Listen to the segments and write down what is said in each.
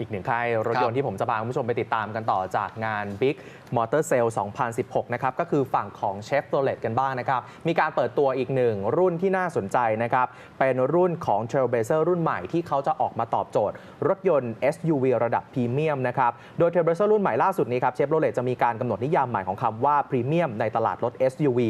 อีกหนึ่งค่ายรถยนครัต์บที่ผมจะพาคุณผู้ชมไปติดตามกันต่อจากงาน Big Motor Sale 2016 นะครับ ก็คือฝั่งของ Chevrolet กันบ้างนะครับ มีการเปิดตัวอีกหนึ่งรุ่นที่น่าสนใจนะครับ เป็นรุ่นของ Trailblazer รุ่นใหม่ที่เขาจะออกมาตอบโจทย์ รถยนต์ SUV ระดับพรีเมียมนะครับ โดย Trailblazer รุ่นใหม่ล่าสุดนี้ครับ Chevrolet จะมีการกำหนดนิยามใหม่ของคำว่าพรีเมียมในตลาดรถ SUV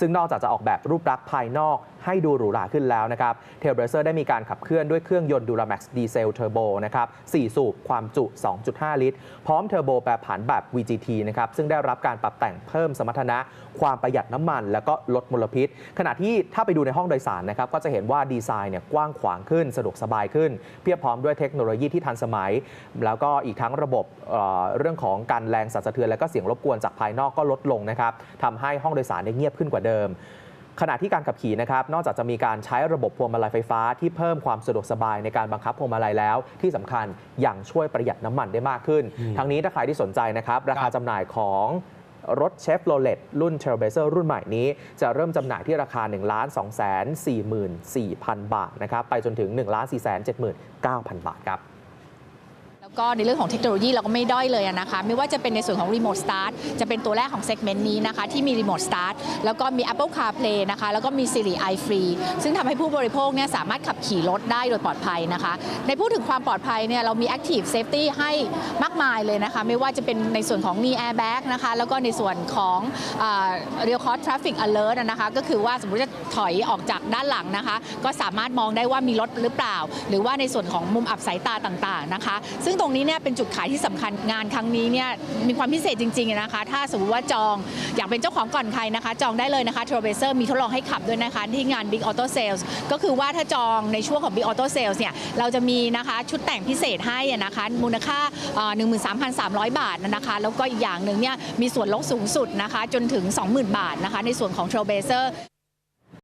ซึ่งนอกจากจะออกแบบรูปลักษณ์ภายนอกให้ดูหรูหราขึ้นแล้วนะครับ t a i l b r a z e r ได้มีการขับเคลื่อนด้วยเครื่องยนต์ Duramax Diesel Turbo นะครับ4สูบความจุ 2.5 ลิตร พร้อมเทอร์โบแปรผันแบบ VGT นะครับซึ่งได้รับการปรับแต่งเพิ่มสมรรถนะ ความประหยัดน้ำมัน แล้วก็ลดมลพิษ ขณะที่ถ้าไปดูในห้องโดยสารนะครับก็จะเห็นว่าดีไซน์เนี่ยกว้างขวางขึ้นสะดวกสบายขึ้น เพียบพร้อมด้วยเทคโนโลยีที่ทันสมัย แล้วก็อีกทั้งระบบเเรื่องของการแรงสั่นสะเทือนและก็เสียงรบกวนจากภายนอกก็ลดลงนะครับทำให้ห้องโดยสารเนี่ยเงียบขึ้นกว่าเดิม ขณะที่การขับขี่นะครับ นอกจากจะมีการใช้ระบบพวงมาลัยไฟฟ้าที่เพิ่มความสะดวกสบายในการบังคับพวงมาลัยแล้ว ที่สำคัญยังช่วยประหยัดน้ำมันได้มากขึ้น ทั้งนี้ถ้าใครที่สนใจนะครับ ราคาจำหน่ายของรถเชฟโรเลตรุ่น Trailblazer รุ่นใหม่นี้ จะเริ่มจำหน่ายที่ราคา 1 2 4 4 4 0 0 0 บาทนะครับ ไปจนถึง 1 4 7 9 0 0 0 บาทครับแล้ว ก็ในเรื่องของเทคโนโลยีเราก็ไม่ด้อยเลยนะคะไม่ว่าจะเป็นในส่วนของรีโมทสตาร์ทจะเป็นตัวแรกของเซกเมนต์นี้นะคะที่มีรีโมทสตาร์ทแล้วก็มี Apple CarPlay นะคะแล้วก็มี Siri iFree ซึ่งทำให้ผู้บริโภคเนี่ยสามารถขับขี่รถได้โดยปลอดภัยนะคะในพูดถึงความปลอดภัยเนี่ยเรามี Active Safety ให้มากมายเลยนะคะไม่ว่าจะเป็นในส่วนของ knee airbag นะคะแล้วก็ในส่วนของเอ่อ real cause traffic alert นะคะก็คือว่าสมมติจะถอยออกจากด้านหลังนะคะก็สามารถมองได้ว่ามีรถหรือเปล่า หรือว่าในส่วนของมุมอับสายตาต่างๆนะคะ ซึ่งตรงนี้เนี่ยเป็นจุดขายที่สำคัญงานครั้งนี้เนี่ยมีความพิเศษจริงๆนะคะ ถ้าสมมติว่าจองอยากเป็นเจ้าของก่อนใครนะคะ จองได้เลยนะคะ t r a v e r มีทดลองให้ขับด้วยนะคะ ที่งาน Big Auto Sales ก็คือว่าถ้าจองในช่วงของ Big Auto Sales เนี่ยเราจะมีนะคะชุดแต่งพิเศษให้นะคะมูลค่าเอ่อ13,300 บาทนะคะแล้วก็อีกอย่างหนึ่งเนี่ยมีส่วนลดสูงสุดนะคะจนถึง 20,000 บาทนะคะในส่วนของ t r a v e r